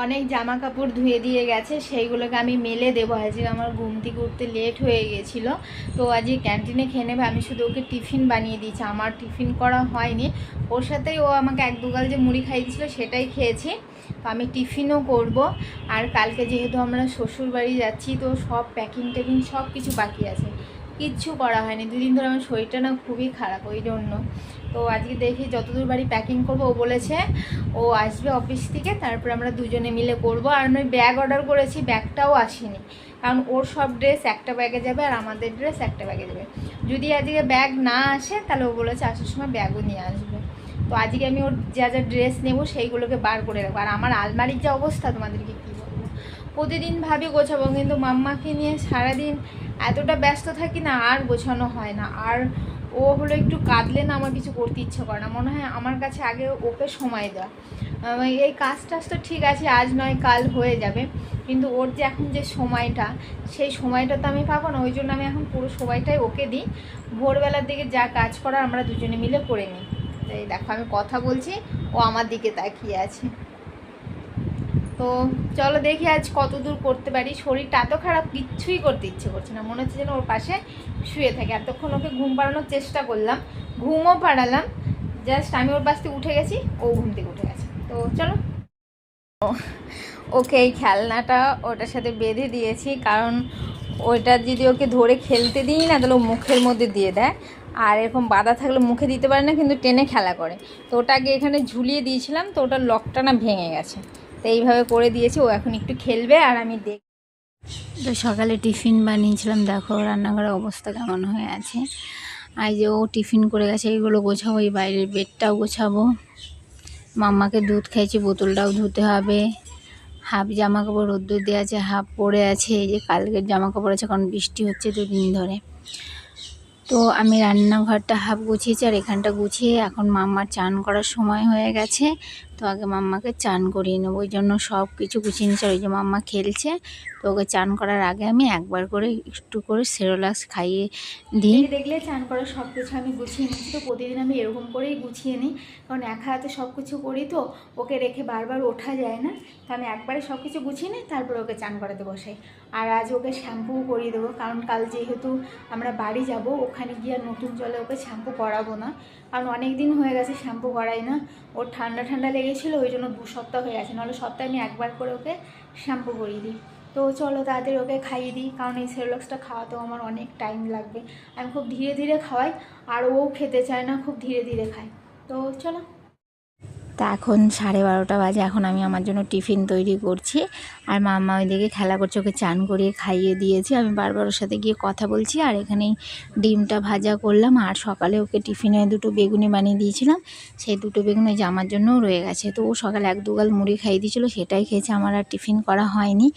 অনেক জামা কাপড় ধুয়ে দিয়ে গেছে, সেইগুলোকে আমি মেলে দেবো। আজকে আমার ঘুম থেকে উঠতে লেট হয়ে গেছিল। তো আজকে ক্যান্টিনে খেয়ে নেবে, আমি শুধু ওকে টিফিন বানিয়ে দিয়েছি। আমার টিফিন করা হয়নি। ওর সাথেই ও আমাকে এক দুগাল যে মুড়ি খাইয়ে দিয়েছিল সেটাই খেয়েছি। তো আমি টিফিনও করব। আর কালকে যেহেতু আমরা শ্বশুর বাড়ি যাচ্ছি, তো সব প্যাকিং ট্যাকিং সব কিছু বাকি আছে। কিচ্ছু করা হয়নি। দুদিন ধরে আমার শরীরটা না খুবই খারাপ ওই জন্য। তো আজকে দেখি যতদূর বাড়ি প্যাকিং করব, ও বলেছে ও আসবে অফিস থেকে, তারপর আমরা দুজনে মিলে করব। আর আমি ব্যাগ অর্ডার করেছি ব্যাগটাও আসেনি। কারণ ওর সব ড্রেস একটা ব্যাগে যাবে আর আমাদের ড্রেস একটা ব্যাগে যাবে। যদি আজকে ব্যাগ না আসে, তাহলে ও বলেছে আসার সময় ব্যাগও নিয়ে আসবে। তো আজকে আমি ওর যা যা ড্রেস নেব, সেইগুলোকে বার করে রাখব। আর আমার আলমারির যা অবস্থা, তোমাদেরকে কী বলব? প্রতিদিন ভাবি গোছাবো, কিন্তু মাম্মাকে নিয়ে সারাদিন এতটা ব্যস্ত থাকি না, আর গোছানো হয় না। আর ও হলো একটু কাঁদলে না আমার কিছু করতে ইচ্ছে করে না। মনে হয় আমার কাছে আগে ওকে সময় দেওয়া। এই কাজ টাজ তো ঠিক আছে, আজ নয়, কাল হয়ে যাবে। কিন্তু ওর যে এখন যে সময়টা, সেই সময়টা তো আমি পাবো না। ওই জন্য আমি এখন পুরো সময়টাই ওকে দিই। ভোরবেলার দিকে যা কাজ করার আমরা দুজনে মিলে করে নিই। তাই দেখো, আমি কথা বলছি, ও আমার দিকে তাকিয়ে আছে। তো চলো দেখি আজ কত দূর করতে পারি। শরীরটা এত খারাপ, কিচ্ছুই করতে ইচ্ছে করছে না। মনে হচ্ছে যেন ওর পাশে শুয়ে থাকে। এতক্ষণ ওকে ঘুম পাড়ানোর চেষ্টা করলাম। ঘুমও পাড়ালাম। জাস্ট আমি ওর পাশ উঠে গেছি, ও ঘুম থেকে উঠে গেছে। তো চলো। ওকে এই খেলনাটা ওটার সাথে বেঁধে দিয়েছি, কারণ ওইটা যদি ওকে ধরে খেলতে দিই না, তাহলে ও মুখের মধ্যে দিয়ে দেয়। আর এরকম বাধা থাকলে মুখে দিতে পারে না, কিন্তু টেনে খেলা করে। তো ওটাকে এখানে ঝুলিয়ে দিয়েছিলাম, তো ওটার লকটা না ভেঙে গেছে। তো এইভাবে করে দিয়েছি, ও এখন একটু খেলবে আর আমি দেখ তো সকালে টিফিন বানিয়েছিলাম, দেখো রান্নাঘরের অবস্থা কেমন হয়ে আছে। আর যে ও টিফিন করে গেছে এইগুলো গোছাবো, এই বাইরের বেডটাও গোছাবো। মাম্মাকে দুধ খাইছি বোতলটাও ধুতে হবে। হাফ জামা কাপড় রোদ্দুর দিয়ে আছে, হাফ পরে আছে, এই যে কালকের জামা কাপড় আছে, কারণ বৃষ্টি হচ্ছে দুদিন ধরে। তো আমি রান্নাঘরটা হাফ গুছিয়েছি আর এখানটা গুছিয়ে এখন মাম্মার চান করার সময় হয়ে গেছে। তো আগে মাম্মাকে চান করিয়ে নেব, ওই জন্য সব কিছু গুছিয়ে নিচ্ছি ওই যে মাম্মা খেলছে, তো ওকে চান করার আগে আমি একবার করে একটু করে সেরোলাক্স খাইয়ে দিই। দেখলে চান করার সব কিছু আমি গুছিয়ে নিচ্ছি তো প্রতিদিন আমি এরকম করেই গুছিয়ে নিই। কারণ এক হাতে সব কিছু করি তো, ওকে রেখে বারবার ওঠা যায় না। তো আমি একবারে সব কিছু গুছিয়ে নিই, তারপরে ওকে চান করাতে বসাই। আর আজ ওকে শ্যাম্পুও করিয়ে দেবো, কারণ কাল যেহেতু আমরা বাড়ি যাব, ওখানে গিয়ে নতুন জলে ওকে শ্যাম্পু করাবো না। কারণ অনেক দিন হয়ে গেছে শ্যাম্পু করাই না। ওর ঠান্ডা ঠান্ডা লেগেছিল, ওই জন্য দু সপ্তাহ হয়ে গেছে। নাহলে সপ্তাহে আমি একবার করে ওকে শ্যাম্পু করিয়ে দিই। তো চলো তাদের ওকে খাইয়ে দিই, কারণ এই সেরোলক্সটা খাওয়াতেও আমার অনেক টাইম লাগবে। আমি খুব ধীরে ধীরে খাওয়াই, আর ও খেতে চায় না, খুব ধীরে ধীরে খায়। তো চলো। তা এখন সাড়ে বারোটা বাজে, এখন আমি আমার জন্য টিফিন তৈরি করছি। আর মাম্মা ওইদিকে খেলা করছে, ওকে চান করিয়ে খাইয়ে দিয়েছি। আমি বারবার ওর সাথে গিয়ে কথা বলছি আর এখানেই ডিমটা ভাজা করলাম। আর সকালে ওকে টিফিনে দুটো বেগুনি বানিয়ে দিয়েছিলাম। সেই দুটো বেগুনি জামার জন্যও রয়ে গেছে। তো ও সকালে এক দুগাল মুড়ি খাইয়ে দিয়েছিলো, সেটাই খেয়েছে। আমার আর টিফিন করা হয়নি।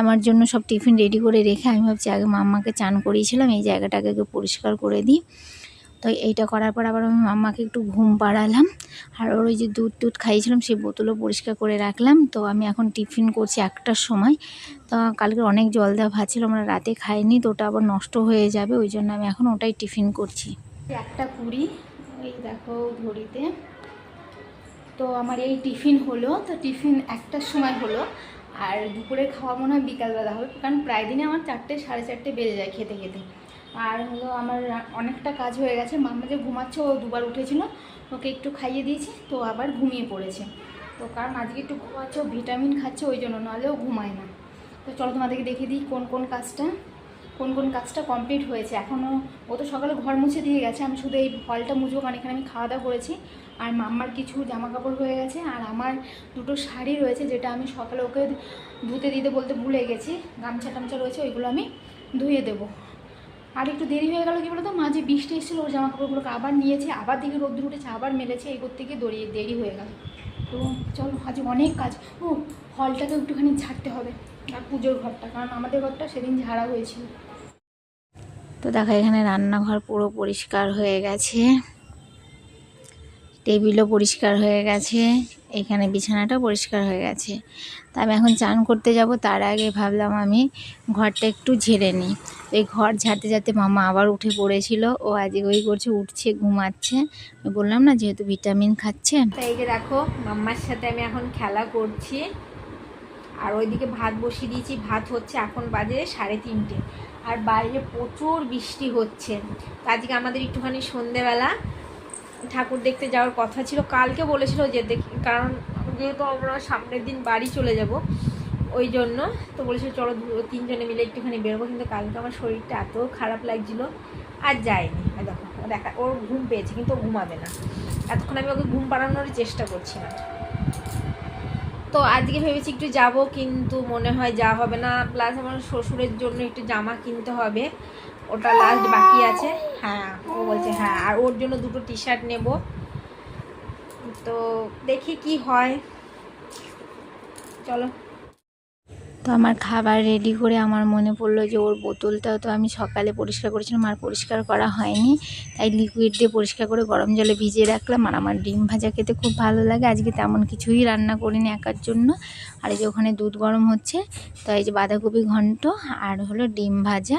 আমার জন্য সব টিফিন রেডি করে রেখে আমি ভাবছি, আগে মাম্মাকে চান করিয়েছিলাম। এই জায়গাটাকে পরিষ্কার করে দিই। তো এইটা করার পর আবার আমি মাম্মাকে একটু ঘুম পাড়ালাম আর ওর ওই যে দুধ টুধ খাইয়েছিলাম সেই বোতলও পরিষ্কার করে রাখলাম। তো আমি এখন টিফিন করছি একটার সময়। তো কালকে অনেক জল দেওয়া ভাত আমরা রাতে খাইনি, তো ওটা আবার নষ্ট হয়ে যাবে, ওই জন্য আমি এখন ওটাই টিফিন করছি। একটা কুড়ি ওই দেখো ঘড়িতে তো আমার এই টিফিন হলো, তো টিফিন একটার সময় হলো। আর দুপুরে খাওয়া মনে হয় বিকালবেলা হবে, কারণ প্রায় দিনে আমার চারটে, সাড়ে চারটে বেজে যায় খেতে খেতে। আর হলো আমার অনেকটা কাজ হয়ে গেছে। মাম্মা যে ঘুমাচ্ছে, ও দুবার উঠেছিল, ওকে একটু খাইয়ে দিয়েছি, তো আবার ঘুমিয়ে পড়েছে। তো কারণ আজকে একটু ঘুমাচ্ছে, ও ভিটামিন খাচ্ছে, ওই জন্য নাহলে ও ঘুমায় না। তো চলো তোমাদেরকে দেখিয়ে দিই কোন কোন কাজটা, কোন কোন কাজটা কমপ্লিট হয়েছে। এখনও ও তো সকালে ঘর মুছে দিয়ে গেছে, আমি শুধু এই হলটা মুছবো, কারণ এখানে আমি খাওয়া দাওয়া করেছি। আর মাম্মার কিছু জামা কাপড় হয়ে গেছে, আর আমার দুটো শাড়ি রয়েছে, যেটা আমি সকালে ওকে ধুতে দিতে বলতে ভুলে গেছি। গামছা টামছা রয়েছে, ওইগুলো আমি ধুয়ে দেবো। আর একটু দেরি হয়ে গেল, কি বলতো? মাঝে বৃষ্টি এসেছিল, ওর জামা কাপড়গুলোকে আবার নিয়েছে, আবার দিকে রোদ্দুর উঠেছে, আবার মেলেছে এই থেকে দড়িয়ে দেরি হয়ে গেল। তো চলো, আজ অনেক কাজ। ও, হলটাকে একটুখানি ঝাড়তে হবে, আর পুজোর ঘরটা, কারণ আমাদের ঘরটা সেদিন ঝাড়া হয়েছিল। তো দেখো, এখানে রান্নাঘর পুরো পরিষ্কার হয়ে গেছে। টেবিলও পরিষ্কার হয়ে গেছে। এখানে বিছানাটা পরিষ্কার হয়ে গেছে। তা আমি এখন চান করতে যাব, তার আগে ভাবলাম আমি ঘরটা একটু ঝেড়ে নিই। তো এই ঘর ঝাড়তে ঝাড়তে মামা আবার উঠে পড়েছিল, ও আজকে ওই করছে, উঠছে, ঘুমাচ্ছে। বললাম, না, যেহেতু ভিটামিন খাচ্ছে। তাই যে দেখো, মাম্মার সাথে আমি এখন খেলা করছি। আর ওইদিকে ভাত বসিয়ে দিয়েছি, ভাত হচ্ছে এখন বাজে সাড়ে তিনটে। আর বাইরে প্রচুর বৃষ্টি হচ্ছে। তো আজকে আমাদের একটুখানি সন্ধেবেলা ঠাকুর দেখতে যাওয়ার কথা ছিল, কালকে বলেছিল যে দেখি, কারণ যেহেতু আমরা সামনের দিন বাড়ি চলে যাব, ওই জন্য তো বলেছিল চলো তিনজনে মিলে একটুখানি বেরোবো, কিন্তু কালকে আমার শরীরটা এত খারাপ লাগছিল, আর যায়নি। দেখো, দেখা, ওর ঘুম পেয়েছে, কিন্তু ও ঘুমাবে না। এতক্ষণ আমি ওকে ঘুম পাড়ানোর চেষ্টা করছি না। তো আজকে ভেবেছি একটু যাব, কিন্তু মনে হয় যা হবে না প্লাস আমার শ্বশুরের জন্য একটু জামা কিনতে হবে। ওটা লাস্ট বাকি আছে। হ্যাঁ ও বলছে হ্যাঁ আর ওর জন্য দুটো টি শার্ট নেব। তো দেখি কি হয়। চলো। তো আমার খাবার রেডি করে আমার মনে পড়ল যে ওর বোতলটাও তো আমি সকালে পরিষ্কার করেছিলাম, আর পরিষ্কার করা হয়নি। তাই লিকুইড দিয়ে পরিষ্কার করে গরম জলে ভিজিয়ে রাখলাম। আর আমার ডিম ভাজা খেতে খুব ভালো লাগে। আজকে তেমন কিছুই রান্না করিনি একার জন্য। আর এই যে ওখানে দুধ গরম হচ্ছে, তো এই যে বাঁধাকপি ঘন্ট আর হলো ডিম ভাজা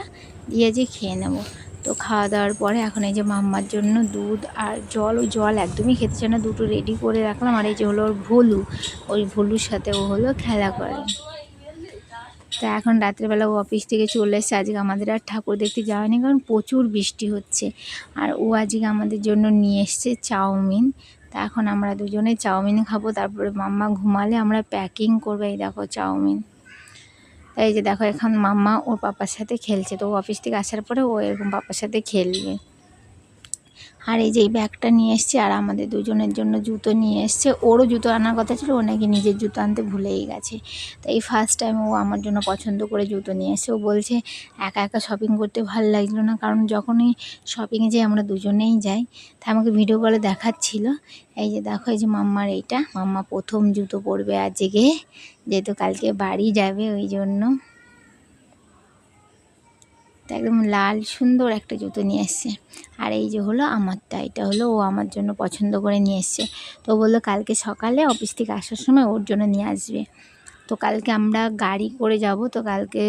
দিয়ে যে খেয়ে নেব। তো খাওয়া দাওয়ার পরে এখন এই যে মাম্মার জন্য দুধ আর জল, ওই জল একদমই খেতে চায় না। দুটো রেডি করে রাখলাম। আর এই যে হলো ওর ভলু, ওই ভলুর সাথে ও হলো খেলা করে। তা এখন রাত্রেবেলা ও অফিস থেকে চলে এসছে। আজকে আমাদের আর ঠাকুর দেখতে যাওয়া হয়নি কারণ প্রচুর বৃষ্টি হচ্ছে। আর ও আজকে আমাদের জন্য নিয়ে এসছে চাউমিন। তা এখন আমরা দুজনে চাউমিন খাব, তারপরে মাম্মা ঘুমালে আমরা প্যাকিং করব। এই দেখো চাউমিন। এই যে দেখো, এখন মাম্মা ওর পাপার সাথে খেলছে। তো অফিস থেকে আসার পরে ও এরকম পাপার সাথে খেলবে। আর এই যে এই ব্যাগটা নিয়ে এসছে, আর আমাদের দুজনের জন্য জুতো নিয়ে এসছে। ওরও জুতো আনার কথা ছিল ও নাকি নিজের জুতো আনতে ভুলেই গেছে। তো এই ফার্স্ট টাইম ও আমার জন্য পছন্দ করে জুতো নিয়ে এসছে। ও বলছে, একা একা শপিং করতে ভালো লাগছিল না, কারণ যখনই শপিংয়ে যাই, আমরা দুজনেই যাই। তা আমাকে ভিডিও কলে দেখাচ্ছিল। এই যে দেখো, এই যে মাম্মার এইটা। মাম্মা প্রথম জুতো পরবে আজকে, যেহেতু কালকে বাড়ি যাবে, ওই জন্য তো একদম লাল, সুন্দর একটা জুতো নিয়ে এসছে। আর এই যে হলো আমারটা, এটা হলো ও আমার জন্য পছন্দ করে নিয়ে এসছে। তো বলল কালকে সকালে অফিস থেকে আসার সময় ওর জন্য নিয়ে আসবে। তো কালকে আমরা গাড়ি করে যাব, তো কালকে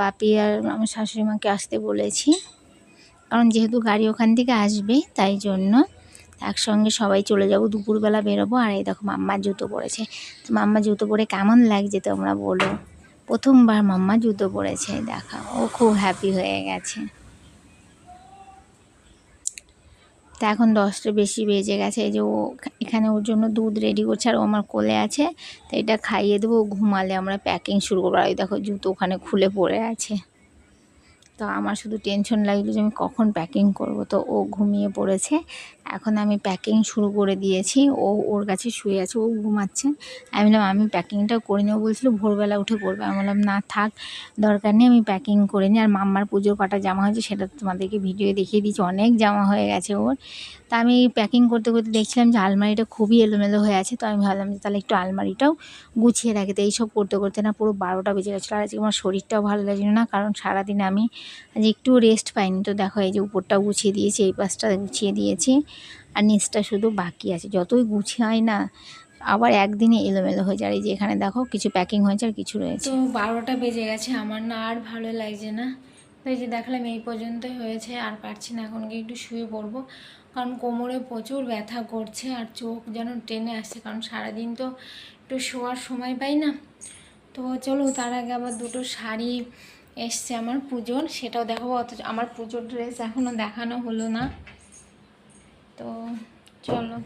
বাপি আর আমার শাশুড়ি মাকে আসতে বলেছি। কারণ যেহেতু গাড়ি ওখান থেকে আসবে, তাই জন্য একসঙ্গে সবাই চলে যাব, দুপুরবেলা বেরোবো। আর এই দেখো মাম্মার জুতো পরেছে। তো মাম্মা জুতো পরে কেমন লাগছে তোমরা বলো। প্রথমবার মাম্মা জুতো পরেছে, দেখা। ও খুব হ্যাপি হয়ে গেছে। তা এখন দশটা বেশি বেজে গেছে যে ও এখানে ওর জন্য দুধ রেডি করছে আর ও আমার কোলে আছে, তো এটা খাইয়ে দেবো ঘুমালে আমরা প্যাকিং শুরু করব। আর দেখো, জুতো ওখানে খুলে পড়ে আছে। তো আমার শুধু টেনশন লাগল যে আমি কখন প্যাকিং করব। তো ও ঘুমিয়ে পড়েছে এখন আমি প্যাকিং শুরু করে দিয়েছি। ও ওর কাছে শুয়ে আছে, ও ঘুমাচ্ছে। আমি বললাম, আমি প্যাকিংটা করে নেব, বলছিল, ভোরবেলা উঠে পড়বে। আমি বললাম, না, থাক, দরকার নেই, আমি প্যাকিং করে নিই। আর মাম্মার পুজোর কটা জামা হয়েছে, সেটা তোমাদেরকে ভিডিও দেখিয়ে দিয়েছি, অনেক জামা হয়ে গেছে ওর। তা আমি প্যাকিং করতে করতে দেখছিলাম যে আলমারিটা খুবই এলোমেলো হয়ে আছে, তো আমি ভাবলাম যে তাহলে একটু আলমারিটাও গুছিয়ে রাখি। তো এইসব করতে করতে না পুরো বারোটা বেজে গেছিল। আর আজকে আমার শরীরটাও ভালো লাগছিল না, কারণ সারাদিন আমি আজ একটু রেস্ট পাইনি। তো দেখো, এই যে উপরটাও গুছিয়ে দিয়েছি, এই পাশটা গুছিয়ে দিয়েছি। আর নিচটা শুধু বাকি আছে। যতই গুছিয়ে না, আবার একদিনে এলোমেলো হয়ে যায়। এই যে এখানে দেখো, কিছু প্যাকিং হয়েছে আর কিছু রয়েছে। তো বারোটা বেজে গেছে, আমার না আর ভালো লাগছে না। তো এই যে দেখলাম, এই পর্যন্তই হয়েছে, আর পারছি না এখন একটু শুয়ে পড়ব। কারণ কোমরে প্রচুর ব্যথা করছে, আর চোখ যেন টেনে আসছে। কারণ সারাদিন তো একটু শোয়ার সময় পাই না। তো চলো, তার আগে আবার দুটো শাড়ি এসছে আমার পুজোর, সেটাও দেখাবো। অথচ আমার পুজোর ড্রেস এখনও দেখানো হলো না। তো চলো।